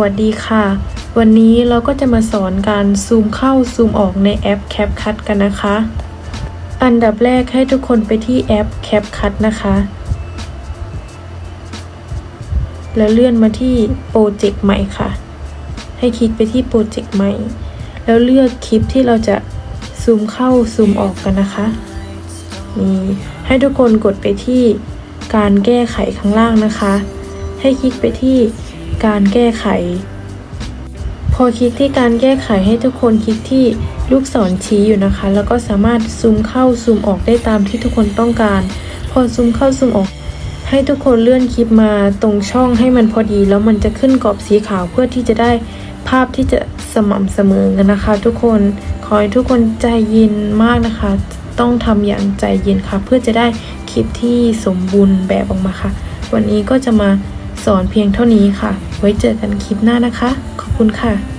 วัสดีค่ะ วันนี้เราก็จะมาสอนการซูมเข้าซูมออกในแอป CapCut กันนะคะ อันดับแรกให้ทุกคนไปที่แอป CapCut นะคะ แล้วเลื่อนมาที่โปรเจกต์ใหม่ค่ะ ให้คลิกไปที่โปรเจกต์ใหม่ แล้วเลือกคลิปที่เราจะซูมเข้าซูมออกกันนะคะนี่ให้ทุกคนกดไปที่การแก้ไขข้างล่างนะคะ ให้คลิกไปที่ การแก้ไข พอคลิกที่การแก้ไขให้ทุกคนคลิกที่ลูกศรชี้อยู่นะคะ แล้วก็สามารถซูมเข้าซูมออกได้ตามที่ทุกคนต้องการ พอซูมเข้าซูมออก ให้ทุกคนเลื่อนคลิปมาตรงช่องให้มันพอดี แล้วมันจะขึ้นกรอบสีขาวเพื่อที่จะได้ภาพที่จะสม่ำเสมอกันนะคะ ทุกคนขอให้ทุกคนใจเย็นมากนะคะ ต้องทำอย่างใจเย็นค่ะ เพื่อจะได้คลิปที่สมบูรณ์แบบออกมาค่ะ วันนี้ก็จะมาสอนเพียงเท่านี้ค่ะ ไว้เจอกันคลิปหน้านะคะ ขอบคุณค่ะ